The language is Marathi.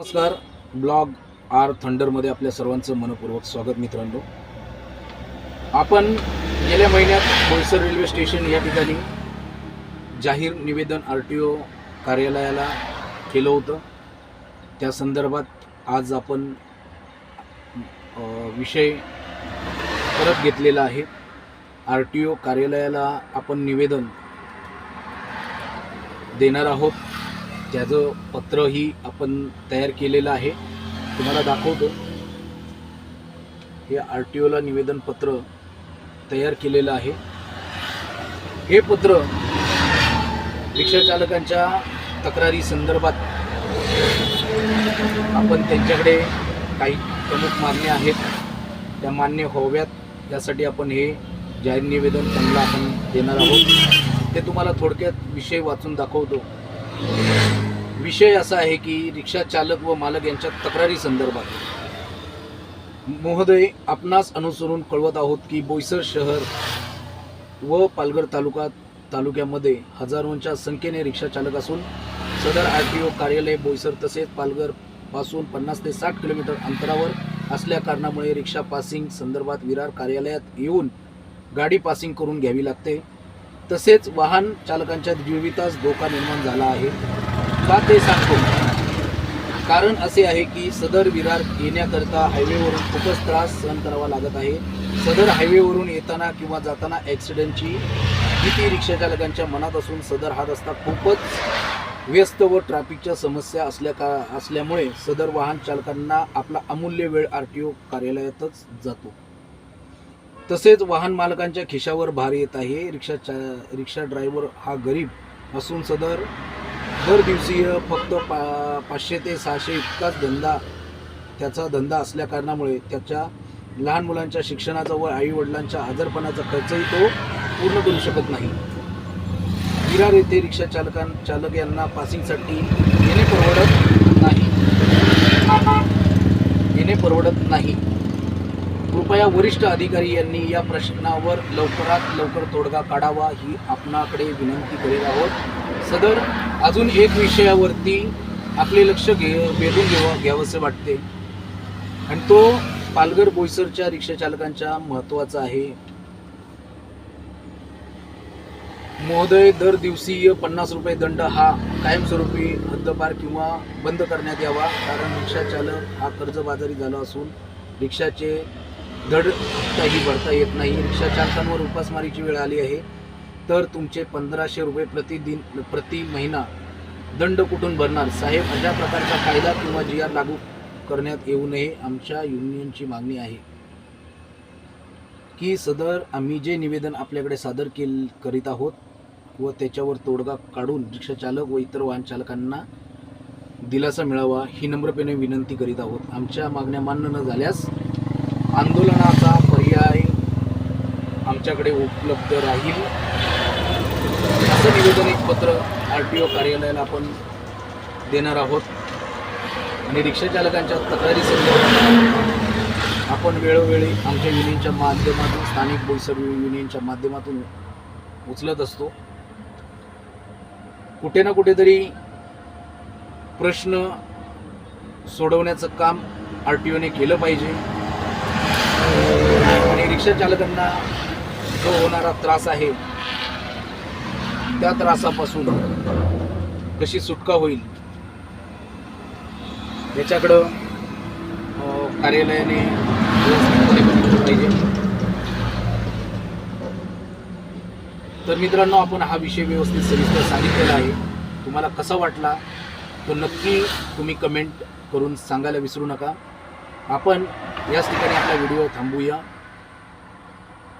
नमस्कार. ब्लॉग आर थंडरमध्ये आपल्या सर्वांचं मनपूर्वक स्वागत मित्रांनो. आपण गेल्या महिन्यात बोईसर रेल्वे स्टेशन या ठिकाणी जाहीर निवेदन आर टी ओ कार्यालयाला केलं होतं. त्या संदर्भात आज आपण विषय परत घेतलेला आहे. आर टी ओ कार्यालयाला आपण निवेदन देणार आहोत. त्याचं पत्रही आपण तयार केलेलं आहे. तुम्हाला दाखवतो. हे आर टी ओला निवेदन पत्र तयार केलेलं आहे. हे पत्र रिक्षाचालकांच्या तक्रारी संदर्भात आपण त्यांच्याकडे काही प्रमुख मागण्या आहेत. त्या मान्य व्हाव्यात. यासाठी आपण हे जाहीर निवेदन त्यांना आपण देणार आहोत. ते तुम्हाला थोडक्यात विषय वाचून दाखवतो. विषय असा आहे की रिक्षा चालक व मालक यांच्या तक्रारी संदर्भात. महोदय आपणास अनुसरून कळवत आहोत की बोईसर शहर व पालघर तालुका तालुक्यामध्ये हजारोंच्या संख्येने रिक्षा चालक असून सदर आर टी ओ कार्यालय बोईसर तसेच पालघरपासून पन्नास ते साठ किलोमीटर अंतरावर असल्या कारणामुळे रिक्षा पासिंग संदर्भात विरार कार्यालयात येऊन गाडी पासिंग करून घ्यावी लागते. तसेच वाहन चालकांच्या जीवितास धोका निर्माण झाला आहे. का ते सांगतो? कारण असे आहे की सदर विरार येण्याकरता हायवेवरून खूपच त्रास सहन करावा लागत आहे. सदर हायवेवरून येताना किंवा जाताना ॲक्सिडेंटची भीती रिक्षाचालकांच्या मनात असून सदर हा रस्ता खूपच व्यस्त व ट्रॅफिकच्या समस्या असल्या का असल्यामुळे सदर वाहन चालकांना आपला अमूल्य वेळ आर टी ओ कार्यालयातच जातो. तसेच वाहन मालकांच्या खिशावर भार येत आहे. रिक्षा चा रिक्षा ड्रायव्हर हा गरीब असून सदर दर दिवसीय फक्त पा पाचशे ते सहाशे इतकाच धंदा त्याचा धंदा असल्या कारणामुळे त्याच्या लहान मुलांच्या शिक्षणाचा व आईवडिलांच्या आजारपणाचा खर्चही तो पूर्ण करू शकत नाही. विरार येथे रिक्षा चालकां चालक यांना पासिंगसाठी येणे परवडत नाही. येणे परवडत नाही. कृपया वरिष्ठ अधिकारी यांनी या प्रश्नावर लवकरात लवकर तोडगा काढावा ही आपणाकडे विनंती करीत आहोत. सदर अजून एक विषयावरती आपले लक्ष घे वेधून घ्यावं घ्यावंसे वाटते. आणि तो पालघर बोईसरच्या रिक्षाचालकांच्या महत्त्वाचा महत्त्वाचा आहे. महोदय दर दिवसीय पन्नास रुपये दंड हा कायमस्वरूपी हद्दपार किंवा बंद करण्यात यावा कारण रिक्षाचालक हा कर्जबाजारी झाला असून रिक्षाचे धड काही भरता येत नाही. रिक्षाचालकांवर उपासमारीची वेळ आली आहे. तर तुमचे पंधराशे रुपये प्रतिदिन प्रति महिना दंड कुठून भरणार? साहेब अशा प्रकारचा कायदा किंवा जी आर लागू करण्यात येऊ नये आमच्या युनियनची मागणी आहे. की सदर आम्ही जे निवेदन आपल्याकडे सादर केल करीत आहोत व त्याच्यावर तोडगा काढून रिक्षाचालक व इतर वाहन चालकांना दिलासा मिळावा ही नम्रपणे विनंती करीत आहोत. आमच्या मागण्या मान्य न झाल्यास आंदोलनाचा आमच्याकडे उपलब्ध राहील. असं निवेदन एक पत्र आर टी ओ कार्यालयाला आपण देणार आहोत. आणि रिक्षाचालकांच्या तक्रारी संदर्भात आपण वेळोवेळी आमच्या युनियनच्या माध्यमातून स्थानिक बोईसर युनियनच्या माध्यमातून उचलत असतो. कुठे ना कुठेतरी प्रश्न सोडवण्याचं काम आर टी ओने केलं पाहिजे. आणि रिक्षाचालकांना जो होणारा त्रास आहे. त्या त्रासापासून कशी सुटका होईल? याच्याकडं कार्यालयाने पाहिजे. तर मित्रांनो आपण हा विषय व्यवस्थित सविस्तर सांगितलेला आहे. तुम्हाला कसा वाटला? तो नक्की तुम्ही कमेंट करून सांगायला विसरू नका. आपण याच ठिकाणी आपला व्हिडिओ थांबूया.